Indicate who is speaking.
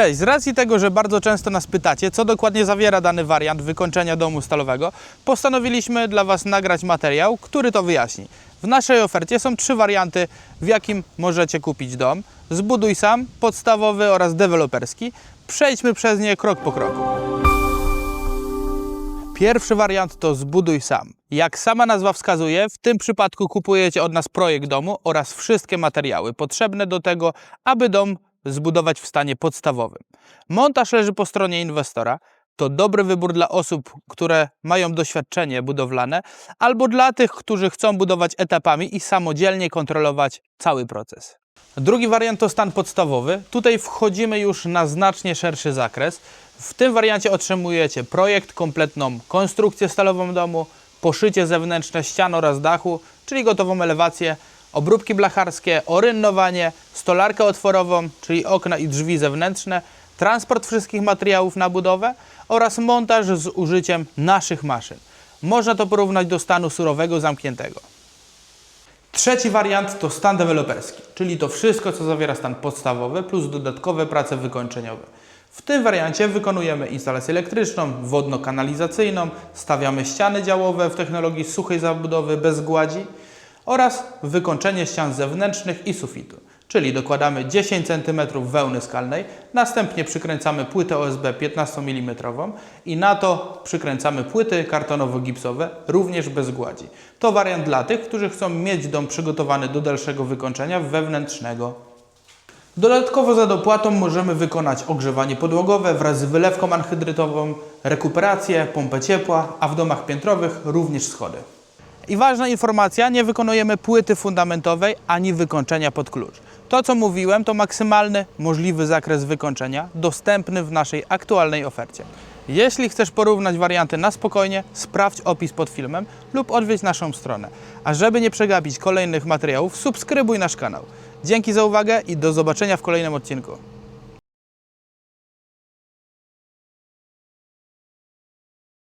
Speaker 1: Cześć, z racji tego, że bardzo często nas pytacie, co dokładnie zawiera dany wariant wykończenia domu stalowego, postanowiliśmy dla Was nagrać materiał, który to wyjaśni. W naszej ofercie są trzy warianty, w jakim możecie kupić dom. Zbuduj sam, podstawowy oraz deweloperski. Przejdźmy przez nie krok po kroku. Pierwszy wariant to zbuduj sam. Jak sama nazwa wskazuje, w tym przypadku kupujecie od nas projekt domu oraz wszystkie materiały potrzebne do tego, aby dom zbudować w stanie podstawowym. Montaż leży po stronie inwestora. To dobry wybór dla osób, które mają doświadczenie budowlane, albo dla tych, którzy chcą budować etapami i samodzielnie kontrolować cały proces. Drugi wariant to stan podstawowy. Tutaj wchodzimy już na znacznie szerszy zakres. W tym wariancie otrzymujecie projekt, kompletną konstrukcję stalową domu, poszycie zewnętrzne ścian oraz dachu, czyli gotową elewację, obróbki blacharskie, orynnowanie, stolarkę otworową, czyli okna i drzwi zewnętrzne, transport wszystkich materiałów na budowę oraz montaż z użyciem naszych maszyn. Można to porównać do stanu surowego zamkniętego. Trzeci wariant to stan deweloperski, czyli to wszystko, co zawiera stan podstawowy plus dodatkowe prace wykończeniowe. W tym wariancie wykonujemy instalację elektryczną, wodno-kanalizacyjną, stawiamy ściany działowe w technologii suchej zabudowy bez gładzi oraz wykończenie ścian zewnętrznych i sufitu. Czyli dokładamy 10 cm wełny skalnej, następnie przykręcamy płytę OSB 15 mm i na to przykręcamy płyty kartonowo-gipsowe, również bez gładzi. To wariant dla tych, którzy chcą mieć dom przygotowany do dalszego wykończenia wewnętrznego. Dodatkowo za dopłatą możemy wykonać ogrzewanie podłogowe wraz z wylewką anhydrytową, rekuperację, pompę ciepła, a w domach piętrowych również schody. I ważna informacja, nie wykonujemy płyty fundamentowej ani wykończenia pod klucz. To co mówiłem to maksymalny możliwy zakres wykończenia dostępny w naszej aktualnej ofercie. Jeśli chcesz porównać warianty na spokojnie, sprawdź opis pod filmem lub odwiedź naszą stronę. A żeby nie przegapić kolejnych materiałów, subskrybuj nasz kanał. Dzięki za uwagę i do zobaczenia w kolejnym odcinku.